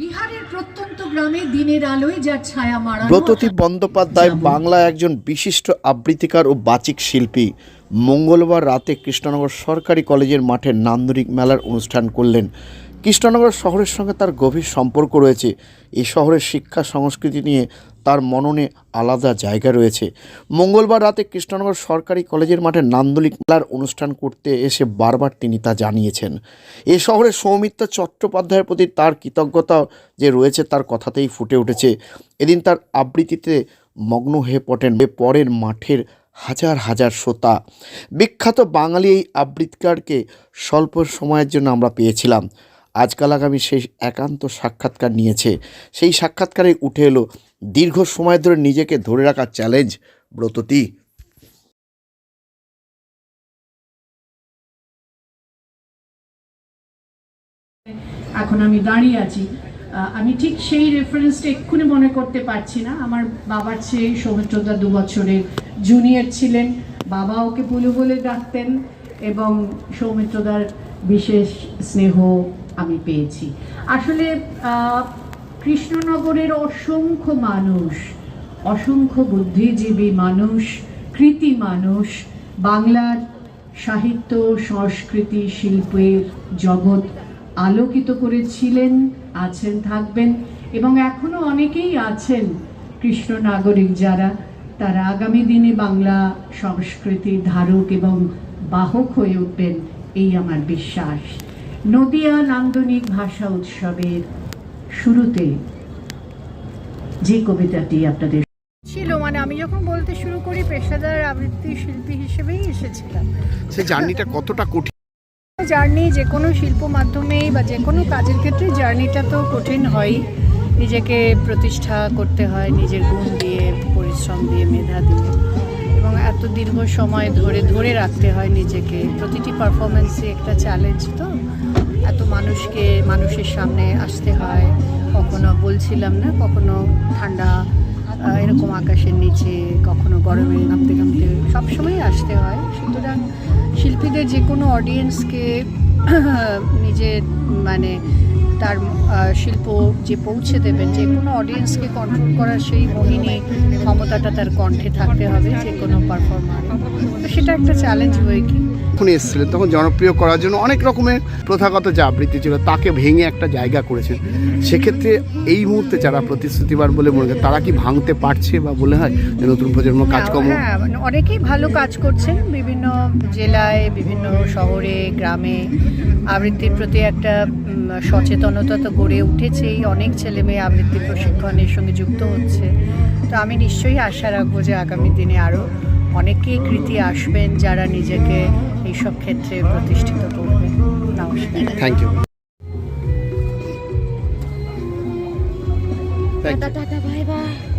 বিহারের প্রত্যন্ত গ্রামে দিনের আলোয় যার ছায়া মারা ব্রততী বন্দ্যোপাধ্যায় বাংলা একজন বিশিষ্ট আবৃত্তিকার ও বাচিক শিল্পী। মঙ্গলবার রাতে কৃষ্ণনগর সরকারি কলেজের মাঠে নান্দরিক মেলার অনুষ্ঠান করলেন। কৃষ্ণনগর শহরের সঙ্গে তার গভীর সম্পর্ক রয়েছে। এই শহরের শিক্ষা, সংস্কৃতি নিয়ে তার মননে আলাদা জায়গা রয়েছে। মঙ্গলবার রাতে কৃষ্ণনগর সরকারি কলেজের মাঠে নান্দনিক মেলার অনুষ্ঠান করতে এসে বারবার তিনি তা জানিয়েছেন। এ শহরে সৌমিত্র চট্টোপাধ্যায়ের প্রতি তার কৃতজ্ঞতা যে রয়েছে তার কথাতেই ফুটে উঠেছে। এদিন তার আবৃত্তিতে মগ্ন হয়ে পড়েন পরের মাঠের হাজার হাজার শ্রোতা। বিখ্যাত বাঙালি এই আবৃত্তিকারকে স্বল্প সময়ের জন্য আমরা পেয়েছিলাম। আজকাল আগামী সেই একান্ত সাক্ষাৎকার নিয়েছে। সেই সাক্ষাৎকারে উঠে এলো দীর্ঘ সময় ধরে নিজেকে ধরে রাখার চ্যালেঞ্জ ব্রততী। এখন আমি দাঁড়িয়ে আছি। আমি ঠিক সেই রেফারেন্সটা এক্ষুনি মনে করতে পারছি না। আমার বাবার চেয়ে সৌমিত্রদা দু বছরের জুনিয়র ছিলেন। বাবা ওকে বলে বলে ডাকতেন এবং সৌমিত্রদার বিশেষ স্নেহ আমি পেয়েছি। আসলে কৃষ্ণনগরের অসংখ্য মানুষ, অসংখ্য বুদ্ধিজীবী মানুষ, কৃতি মানুষ, বাংলার সাহিত্য, সংস্কৃতি, শিল্পের জগৎ আলোকিত করেছিলেন, আছেন, থাকবেন এবং এখনও অনেকেই আছেন কৃষ্ণ নাগরিক যারা। তারা আগামী দিনে বাংলা সংস্কৃতি ধারক এবং বাহক হয়ে উঠবেন, এই আমার বিশ্বাস। নদিয়া নান্দনিক ভাষা উৎসবের শুরুতে যে কবিতাটি আপনাদের ছিল মানে আমি যখন বলতে শুরু করি পেশাদার আবৃত্তি শিল্পী হিসেবেই এসেছিলাম। সে জার্নিটা কতটা কঠিন? জার্নি যে কোনো শিল্প মাধ্যমেই বা যে কোনো কাজের ক্ষেত্রে জার্নিটা তো কঠিন হয়ই নিজেকে প্রতিষ্ঠা করতে হয় নিজের গুণ দিয়ে পরিশ্রম দিয়ে মেধা দিয়ে। এত দীর্ঘ সময় ধরে ধরে রাখতে হয় নিজেকে। প্রতিটি পারফরমেন্সে একটা চ্যালেঞ্জ তো। এত মানুষকে, মানুষের সামনে আসতে হয়। কখনো বলছিলাম না, কখনো ঠান্ডা এরকম আকাশের নিচে, কখনো গরমে নামতে ঘামতে সবসময় আসতে হয়। সুতরাং শিল্পীদের যে কোনো অডিয়েন্সকে নিজের মানে তার শিল্প যে পৌঁছে দেবেন যে কোনো অডিয়েন্সকে কন্ট্রোল করার সেই মোহিনী ক্ষমতাটা তার কণ্ঠে থাকতে হবে যে কোনো পারফর্মার সেটা একটা চ্যালেঞ্জ হয়ে কি যখন এসেছিলেন তখন জনপ্রিয় করার জন্য অনেক রকমের প্রথাগত যে আবৃত্তি ছিল তাকে ভেঙে একটা জায়গা করেছেন। সেক্ষেত্রে এই মুহূর্তে যারা প্রতিশ্রুতিবার বলে মনে তারা কি ভাঙতে পারছে বা বলে হয় যে নতুন প্রজন্ম কাজকর্ম? হ্যাঁ মানে অনেকেই ভালো কাজ করছেন। বিভিন্ন জেলায় বিভিন্ন শহরে গ্রামে আবৃত্তির প্রতি একটা উম, সচেতনতা তো গড়ে উঠেছেই অনেক ছেলে মেয়ে আবৃত্তি প্রশিক্ষণের সঙ্গে যুক্ত হচ্ছে। তো আমি নিশ্চয়ই আশা রাখব যে আগামী দিনে আরও অনেকেই কৃতি আসবেন যারা নিজেকে এইসব ক্ষেত্রে প্রতিষ্ঠিত করবে। নমস্কার। Thank you tata tata bye bye.